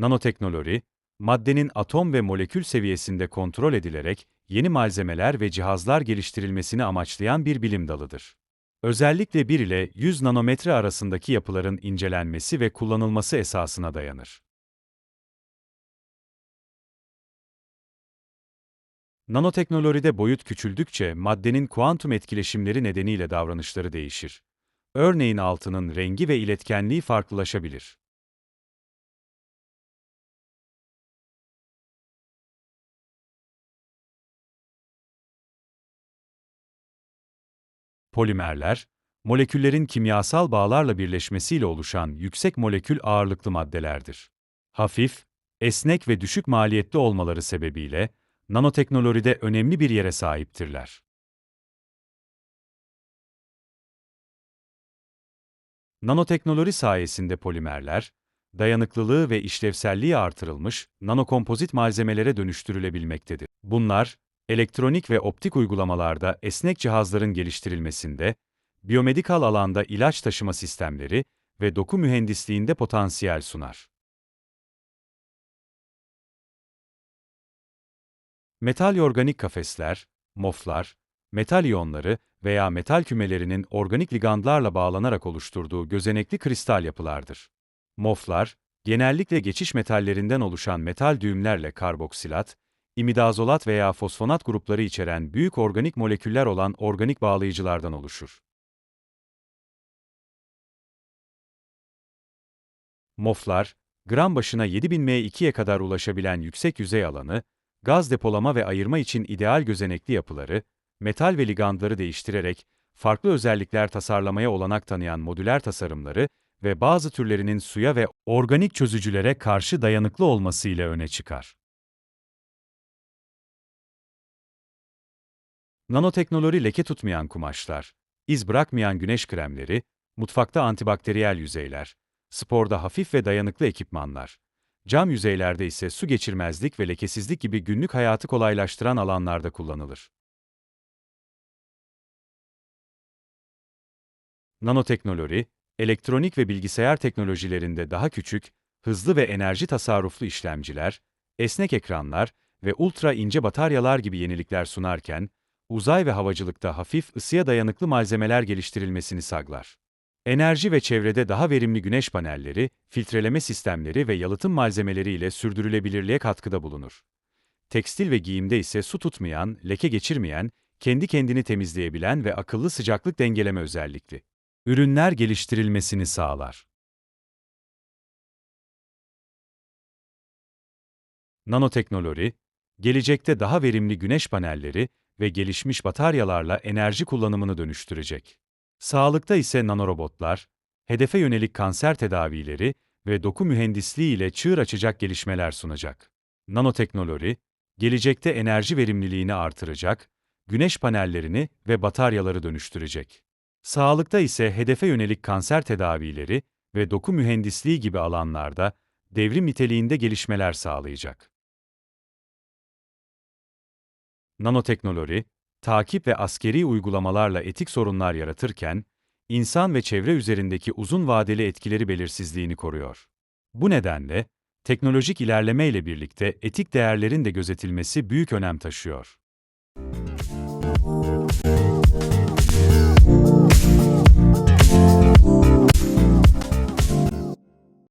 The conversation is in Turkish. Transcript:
Nanoteknoloji, maddenin atom ve molekül seviyesinde kontrol edilerek yeni malzemeler ve cihazlar geliştirilmesini amaçlayan bir bilim dalıdır. Özellikle 1 ile 100 nanometre arasındaki yapıların incelenmesi ve kullanılması esasına dayanır. Nanoteknolojide boyut küçüldükçe maddenin kuantum etkileşimleri nedeniyle davranışları değişir. Örneğin altının rengi ve iletkenliği farklılaşabilir. Polimerler, moleküllerin kimyasal bağlarla birleşmesiyle oluşan yüksek molekül ağırlıklı maddelerdir. Hafif, esnek ve düşük maliyetli olmaları sebebiyle nanoteknolojide önemli bir yere sahiptirler. Nanoteknoloji sayesinde polimerler, dayanıklılığı ve işlevselliği artırılmış nanokompozit malzemelere dönüştürülebilmektedir. Bunlar, elektronik ve optik uygulamalarda esnek cihazların geliştirilmesinde, biyomedikal alanda ilaç taşıma sistemleri ve doku mühendisliğinde potansiyel sunar. Metal organik kafesler, moflar, metal iyonları veya metal kümelerinin organik ligandlarla bağlanarak oluşturduğu gözenekli kristal yapılardır. Moflar, genellikle geçiş metallerinden oluşan metal düğümlerle karboksilat, imidazolat veya fosfonat grupları içeren büyük organik moleküller olan organik bağlayıcılardan oluşur. MOF'lar, gram başına 7000 M2'ye kadar ulaşabilen yüksek yüzey alanı, gaz depolama ve ayırma için ideal gözenekli yapıları, metal ve ligandları değiştirerek farklı özellikler tasarlamaya olanak tanıyan modüler tasarımları ve bazı türlerinin suya ve organik çözücülere karşı dayanıklı olması ile öne çıkar. Nanoteknoloji leke tutmayan kumaşlar, iz bırakmayan güneş kremleri, mutfakta antibakteriyel yüzeyler, sporda hafif ve dayanıklı ekipmanlar, cam yüzeylerde ise su geçirmezlik ve lekesizlik gibi günlük hayatı kolaylaştıran alanlarda kullanılır. Nanoteknoloji, elektronik ve bilgisayar teknolojilerinde daha küçük, hızlı ve enerji tasarruflu işlemciler, esnek ekranlar ve ultra ince bataryalar gibi yenilikler sunarken, uzay ve havacılıkta hafif, ısıya dayanıklı malzemeler geliştirilmesini sağlar. Enerji ve çevrede daha verimli güneş panelleri, filtreleme sistemleri ve yalıtım malzemeleri ile sürdürülebilirliğe katkıda bulunur. Tekstil ve giyimde ise su tutmayan, leke geçirmeyen, kendi kendini temizleyebilen ve akıllı sıcaklık dengeleme özellikli ürünler geliştirilmesini sağlar. Nanoteknoloji, gelecekte daha verimli güneş panelleri ve gelişmiş bataryalarla enerji kullanımını dönüştürecek. Sağlıkta ise nanorobotlar, hedefe yönelik kanser tedavileri ve doku mühendisliği ile çığır açacak gelişmeler sunacak. Nanoteknoloji, gelecekte enerji verimliliğini artıracak, güneş panellerini ve bataryaları dönüştürecek. Sağlıkta ise hedefe yönelik kanser tedavileri ve doku mühendisliği gibi alanlarda devrim niteliğinde gelişmeler sağlayacak. Nanoteknoloji, takip ve askeri uygulamalarla etik sorunlar yaratırken, insan ve çevre üzerindeki uzun vadeli etkileri belirsizliğini koruyor. Bu nedenle, teknolojik ilerleme ile birlikte etik değerlerin de gözetilmesi büyük önem taşıyor.